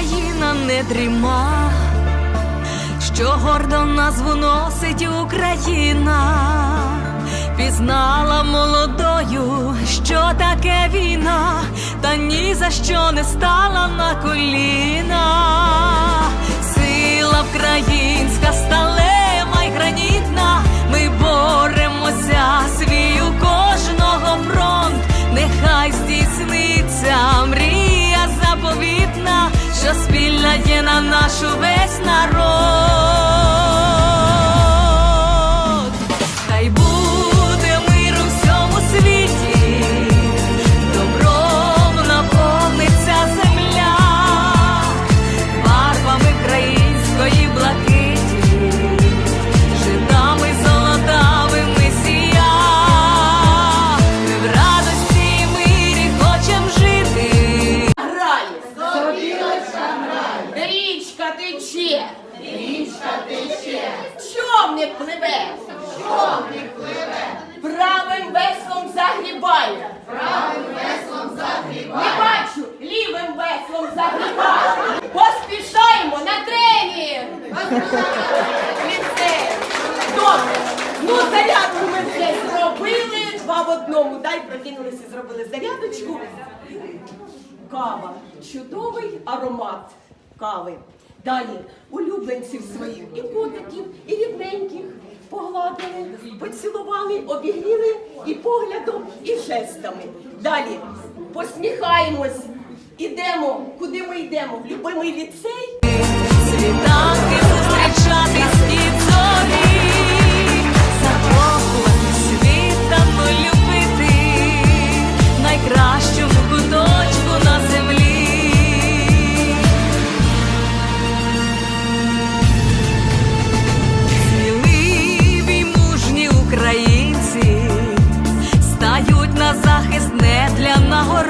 Україна не дріма, що гордо назву носить Україна, пізнала молодою, що таке війна, та ні за що не стала на коліна. Сила українська нашу весь народ. Тече. Річка тече. Човник пливе. Човник пливе. Правим веслом загрібає. Правим веслом загрібає. Не бачу, лівим веслом загрібає. Поспішаємо на тренінг. Добре. Ну, зарядку ми вже зробили. Два в одному. Дай прокинулися, зробили зарядочку. Кава. Чудовий аромат кави. Далі улюбленців своїх і котиків, і рідненьких погладили, поцілували, обігріли і поглядом, і жестами. Далі посміхаємось, ідемо, куди ми йдемо? В любимий ліцей. Світанки на гору.